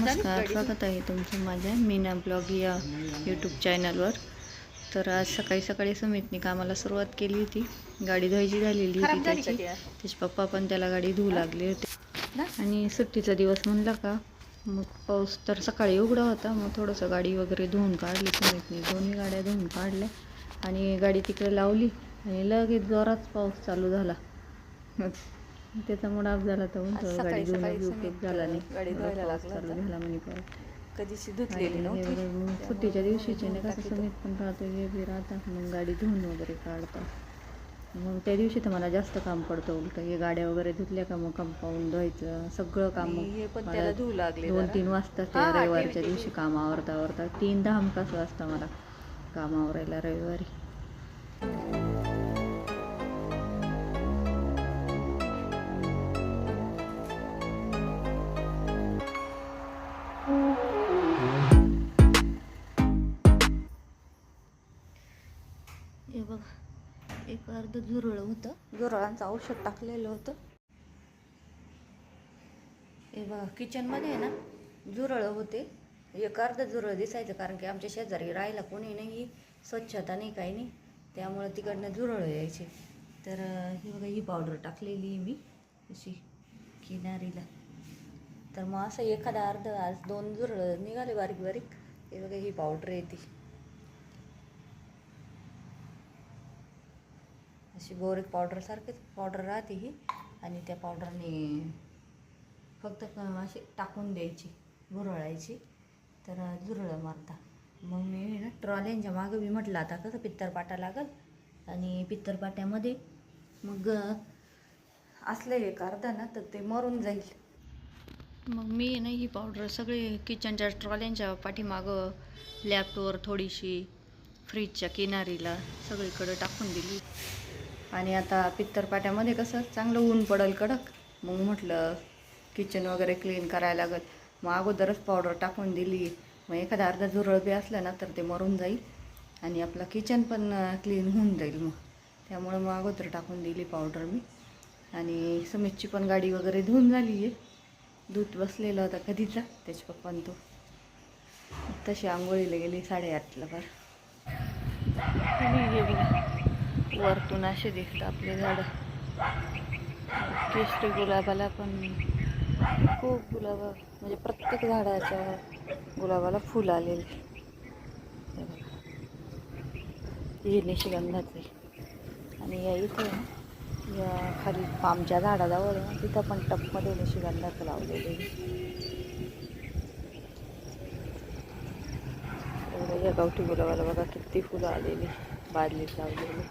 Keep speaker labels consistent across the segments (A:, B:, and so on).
A: नमस्कार स्वागत आहे तुमचं माझ्या मीना ब्लॉग या यूट्यूब चॅनलवर तर आज सकाळी सकाळी सुमितने कामाला सुरुवात केली होती. गाडी धुवायची झालेली होती त्याची. त्याचे पप्पा पण त्याला गाडी धुवू लागले होते. आणि सुट्टीचा दिवस म्हणला का मग पाऊस तर सकाळी उघडा होता. मग थोडंसं गाडी वगैरे धुवून काढली. सुमितने दोन्ही गाड्या धुवून काढल्या. आणि गाडी तिकडे लावली. आणि लगेच जोरात पाऊस चालू झाला. त्याचा मूड ऑफ झाला तर
B: आज
A: गाडी उपयोग
B: सुमित,
A: झाला नाही
B: गाडी धुवायला लागला.
A: झाला म्हणे परत आणि
B: धुतलेली नव्हती
A: सुट्टीच्या दिवशीचे नाही कसं. समित पण राहतो हे बी राहतात मग गाडी धुवून वगैरे काढतात मग त्या दिवशी तर मला जास्त काम पडतं उलट हे गाड्या वगैरे धुतल्या का मग कंपाऊंड धुवायचं सगळं काम
B: हे
A: मला
B: धुवू लागले
A: दोन. तीन वाजता त्या
B: हा,
A: रविवारच्या दिवशी. काम आवरता आवरता तीन दहा हमकास वाजता मला काम आवरायला रविवारी होतं औषध टाकलेलं होतं. हे बघा किचनमध्ये आहे ना झुरळं होते. एक अर्ध झुरळ दिसायचं कारण की आमच्या शेजारी राहायला कोणी नाही स्वच्छता नाही काही नाही. त्यामुळं तिकडनं झुरळं यायचे. तर ही बघा ही पावडर टाकलेली आहे मी अशी किनारीला. तर मग असं एखादा अर्ध आज दोन झुरळं निघाले बारीक बारीक हे बघा ही पावडर येते. अशी बोरिक पावडरसारखीच पावडर राहते ही. आणि त्या पावडरने फक्त अशी टाकून द्यायची भुरळायची तर झुरळं मारता. मग मी ना ट्रॉल्यांच्या मागं मी म्हटलं आता कसं पित्तरपाटा लागल? आणि पित्तरपाट्यामध्ये मग असले असलं एक अर्धा ना तर ते मरून जाईल. मग मी ना ही पावडर सगळे किचनच्या ट्रॉल्यांच्या पाठीमागं लॅपटॉपवर थोडीशी फ्रीजच्या किनारीला सगळीकडं टाकून दिली. आणि आता पित्तरपाट्यामध्ये कसं चांगलं ऊन पडल कडक. मग म्हटलं किचन वगैरे क्लीन करायला लागत मग अगोदरच पावडर टाकून दिली. मग एखादा अर्धा झुरळ बी असलं ना तर ते मरून जाईल. आणि आपलं किचन पण क्लीन होऊन जाईल मग. त्यामुळं मग अगोदर टाकून दिली पावडर मी. आणि सुमितची पण गाडी वगैरे धुवून झाली आहे दूध बसलेला होता कधीचा त्याच्या पप्पान तो. तशी आंघोळीला गेली साडेआठला बरं वरतून असे दिसतं आपले झाडं. केशरी गुलाबाला पण खूप गुलाबा म्हणजे प्रत्येक झाडाच्या गुलाबाला फुल आलेले. हे निशिगंधाचे आणि या इथे या खाली पामच्या झाडाजवळ आहे. ना, तिथं पण टपमध्ये निशिगंधाचं लावलेले एवढं या गावठी गुलाबाला बघा किती फुलं आलेली बादलीत लावलेली.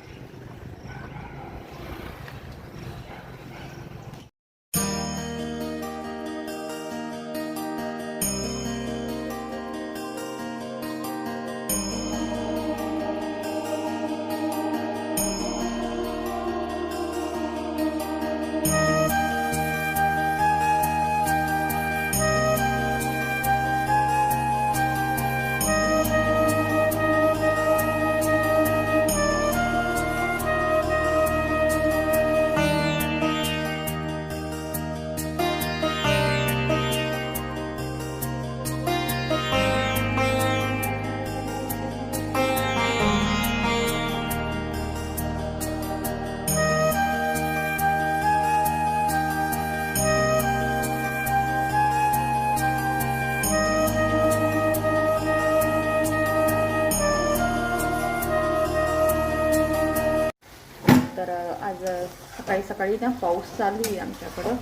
A: सकाळी ना पाऊस चालू आहे आमच्याकडं.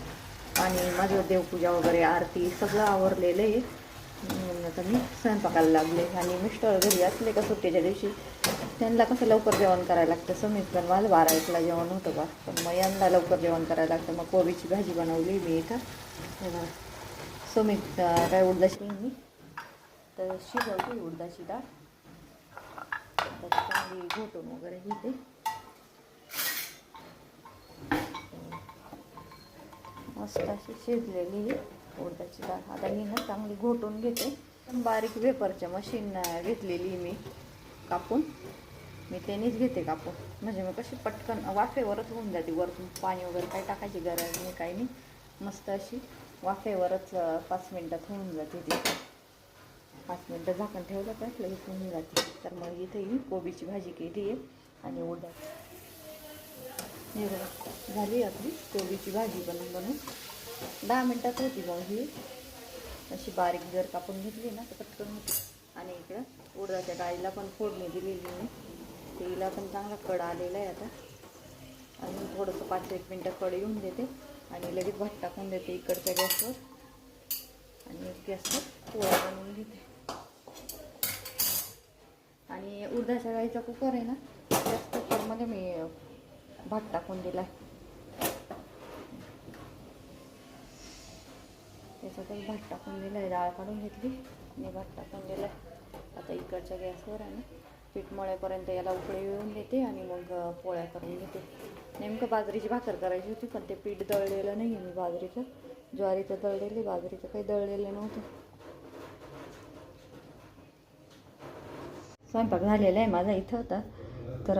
A: आणि माझं देवपूजा वगैरे आरती सगळं आवरलेलं आहे. म्हणून आता मी स्वयंपाकाला लागले. आणि मिस्टर घरी असले का सुट्टीच्या दिवशी त्यांना कसं लवकर जेवण करायला लागतं? समीत पण मला बारा एकला जेवण होतं बा. पण मग यांना लवकर जेवण करायला लागतं. मग कोबीची भाजी बनवली मी इथं. हे सुमित काय उडदाशी मी तर शिजवते उडदाची डाळ. तर चांगली घोटून वगैरे घेते. मस्त अशी शिजलेली आहे उडदाची डाळ. आता ही ना चांगली घोटून घेते. बारीक वेपरच्या मशीन घेतलेली मी कापून. मी त्यानेच घेते कापून. म्हणजे मग कशी पटकन वाफेवरच होऊन जाते. वरतून पाणी वगैरे काही टाकायची गरज नाही काही नाही. मस्त अशी वाफेवरच पाच मिनटात होऊन जाते ती. पाच मिनटं झाकण ठेवलं तर लगेच होऊन जाते. तर मग इथे ही कोबीची भाजी केली आहे आणि उडदा हे बघा झाली आपली कोबीची भाजी बनवून बनवून. दहा मिनटात होती भाऊ ही. अशी बारीक जर कापून घेतली ना तर पटकन होती. आणि इकडं उडदाच्या डाळीला पण फोडणी दिलेली मी. तिला पण चांगला कड आलेला आहे आता. अजून थोडंसं पाच एक मिनटं कड येऊन देते. आणि लगेच भात टाकून देते इकडच्या गॅसवर. आणि गॅसवर पोळ्या बनवून घेते. आणि उडदाच्या डाळीचा कुकर आहे ना त्याच कुकरमध्ये मी भात टाकून दिला त्याच्यातच भात टाकून दिला आहे डाळ काढून घेतली आणि भात टाकून दिला आता इकडच्या गॅसवर आहे ना पीठ मळेपर्यंत याला उकळी येऊन देते आणि मग पोळ्या करून घेते. नेमकं बाजरीची भाकर करायची होती पण ते पीठ दळलेलं नाही आहे मी बाजरीचं. ज्वारीचं दळलेले बाजरीचं काही दळलेलं नव्हतं. स्वयंपाक झालेला आहे माझा इथं होता तर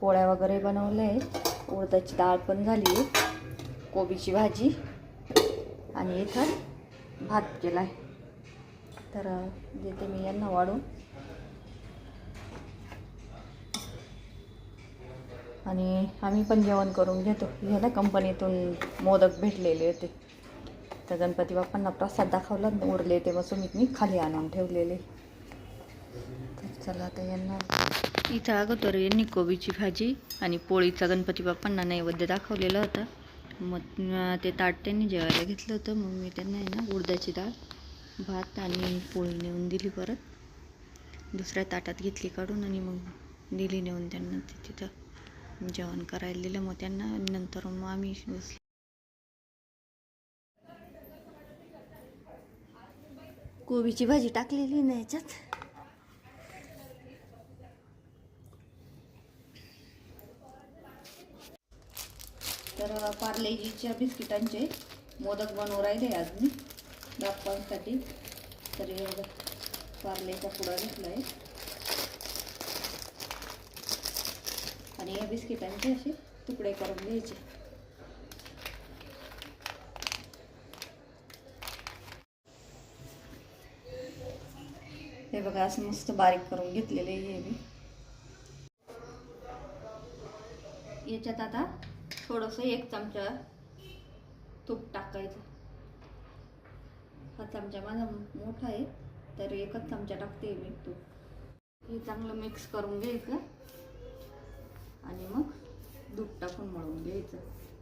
A: पोळ्या वगैरे बनवल्या. आहेत उडदाची डाळ पण झाली आहे कोबीची भाजी. आणि इथं भात केला आहे तर देते मी यांना वाढून. आणि आम्ही पण जेवण करून घेतो. ह्याला कंपनीतून मोदक भेटलेले होते. तर गणपती बाप्पांना प्रसाद दाखवला उरले ते बसून मी खाली आणून ठेवलेले. चला आता यांना. इथं अगोदर यांनी कोबीची भाजी आणि पोळीचा गणपती बाप्पांना नैवेद्य दाखवलेला होता. मग ते ताट त्यांनी जेवायला घेतलं होतं. मग मी त्यांना आहे ना उडदाची डाळ भात आणि पोळी नेऊन दिली परत. दुसऱ्या ताटात घेतली काढून आणि मग दिली नेऊन त्यांना. ते तिथं जेवण करायला दिलं. मग त्यांना नंतर मग आम्ही बसलो. कोबीची भाजी टाकलेली ना याच्यात? तर पार्लेजीच्या बिस्किटांचे मोदक बनवून राहिले आज मी बाप्पांसाठी. तर हे बघा पार्लेचा पुडा घेतला आहे आणि या बिस्किटांचे असे तुकडे करून घ्यायचे. हे बघा असं मस्त बारीक करून घेतलेले आहे मी याच्यात आता थोडंसं एक चमचा तूप टाकायचं. हा चमचा माझा मोठा आहे तर एकच चमचा टाकते मी तूप. हे चांगलं मिक्स करून घ्यायचं आणि मग दूध टाकून मळून घ्यायचं.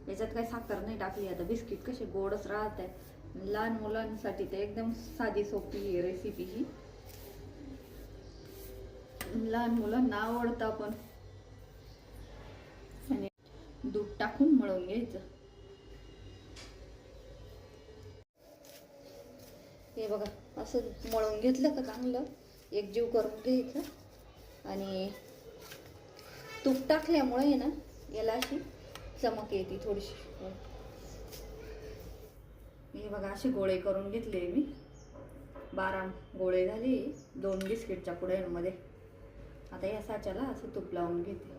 A: याच्यात काही साखर नाही टाकली आता बिस्किट कसे गोडच राहत. आहे लहान मुलांसाठी तर एकदम साधी सोपी आहे रेसिपी ही. लहान मुलांना आवडतं पण. दूध टाकून मळून घ्यायचं. हे बघा असं मळून घेतलं का चांगलं? एकजीव करून घ्यायचं. आणि तूप टाकल्यामुळे आहे ना याला अशी चमक येते थोडीशी. हे बघा असे गोळे करून घेतले मी. बारा गोळे झाले दोन बिस्किटच्या पुड्यांमध्ये. आता या साच्याला असं तूप लावून घेते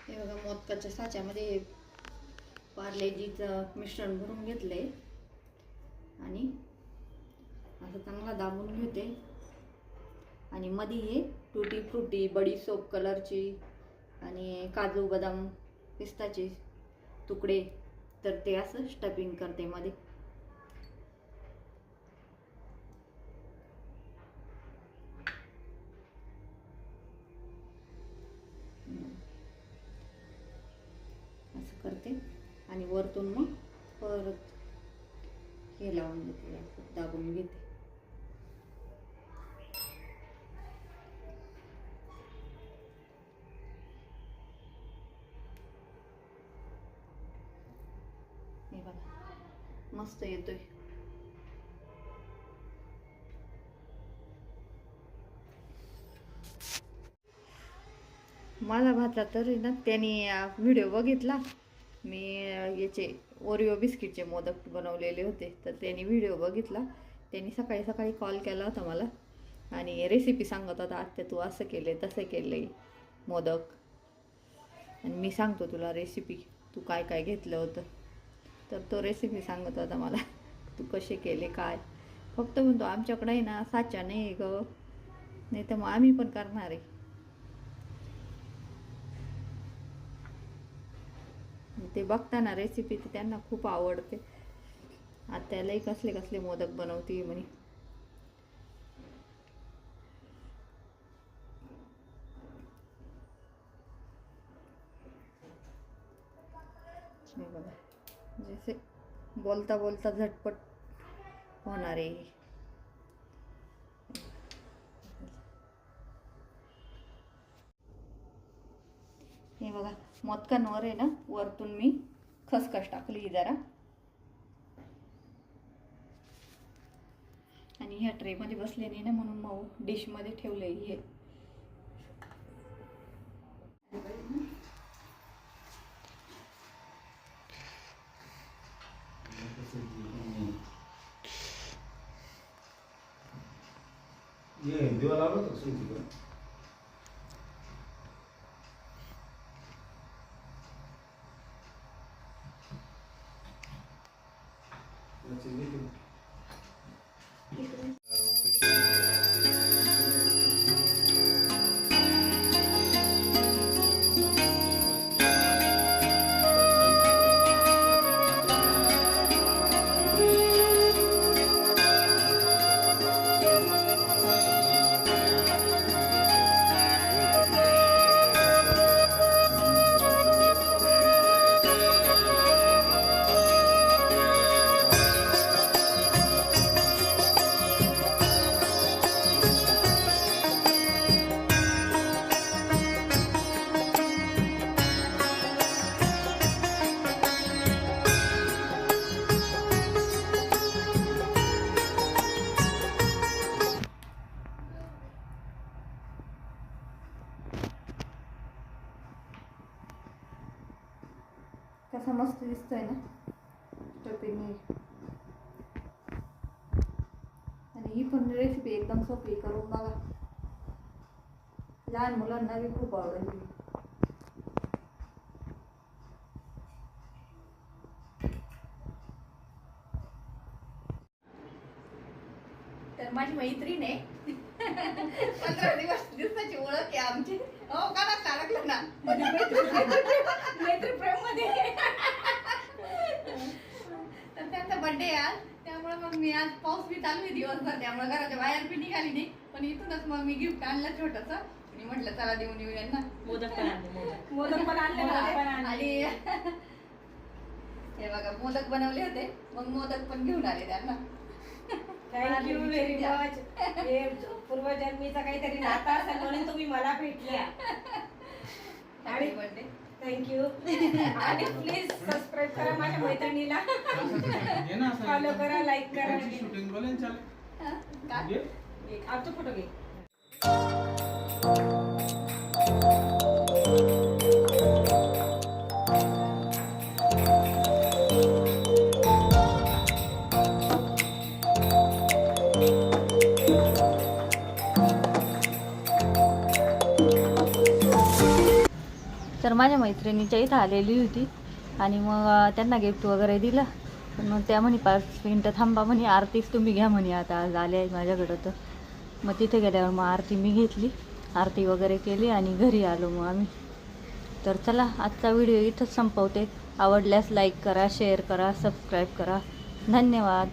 A: हे बघा मोदकाच्या साच्यामध्ये पार्लेजीचं मिश्रण भरून घेतलंय. आणि असं चांगला दाबून घेते. आणि मध्ये हे टुटी फ्रुटी बडीसोप कलरची आणि काजू बदाम पिस्ताचे तुकडे तर ते असं स्टफिंग करते मध्ये असं करते. आणि वरतून मग परत हे लावून घेते दाबून घेते. हे बघा मस्त येतोय. माझा भातला तर ना त्यांनी व्हिडिओ बघितला. मी याचे ओरिओ बिस्किटचे मोदक बनवलेले होते. तर त्यांनी व्हिडिओ बघितला. त्यांनी सकाळी सकाळी कॉल केला होता मला. आणि रेसिपी सांगत होता आत्या तू असं केले तसं केले मोदक. आणि मी सांगतो तुला रेसिपी तू काय काय घेतलं होतं. तर तो रेसिपी सांगत होता मला तू कसे केले काय? फक्त म्हणतो आमच्याकडे आहे ना साचा नाही आहे ग. नाही तर मग आम्ही पण करणार आहे. म्हणजे ते बघताना रेसिपी ती त्यांना खूप आवडते. आत्यालाही कसले कसले मोदक बनवते म्हणे. बघा जसे बोलता बोलता झटपट होणार. आहे हे बघा मोदकांवर आहे ना वरतून मी खसखस टाकली जरा. आणि ह्या ट्रेमध्ये बसले नाही ना म्हणून मऊ डिशमध्ये ठेवले हे.
B: ये दिवा लावला
A: ही पण रेसिपी एकदम सोपी करून बघा. लहान मुलांना बी खूप आवडेल. तर माझी मैत्रीण आहे. पंधरा दिवस दिवसाची ओळख आहे आमची. हो का ना ना? मैत्री प्रेममध्ये तर त्यांचा बर्थडे आज. त्यामुळे मग मी आज पाऊस बी चालू आहे दिवसभर त्यामुळे घराच्या बाहेर बी निघाली नाही. पण इथूनच मग मी गिफ्ट आणलं छोटस. आणि म्हटलं चला देऊन येऊ यांना.
C: मोदक पण आणले मोदक.
D: मोदक पण आणले.
A: आणि हे बघा मोदक बनवले होते. मग मोदक पण घेऊन आले त्यांना.
D: थँक्यू व्हेरी मच हे पूर्वजन्मीचा काहीतरी नाता असेल म्हणून तुम्ही मला भेटल्या.
A: हॅपी बर्थडे
D: थँक्यू आणि प्लीज सबस्क्राईब करा माझ्या मैत्रिणीला.
B: ये ना असं-
D: फॉलो करा लाईक करा
B: त्यांची shooting बोले ना चालेल.
D: आमचा फोटो घे.
A: तर माझ्या मैत्रिणीच्या इथं आलेली होती. आणि मग त्यांना गिफ्ट वगैरे दिलं. पण मग त्या म्हणे पाच मिनटं थांबा म्हणे आरतीच तुम्ही घ्या म्हणे आता आज आले आहे माझ्याकडं तर. मग तिथे गेल्यावर मग आरती मी घेतली. आरती वगैरे केली आणि घरी आलो मग आम्ही. तर चला आजचा व्हिडिओ इथंच संपवते. आवडल्यास लाईक करा शेअर करा सबस्क्राईब करा. धन्यवाद.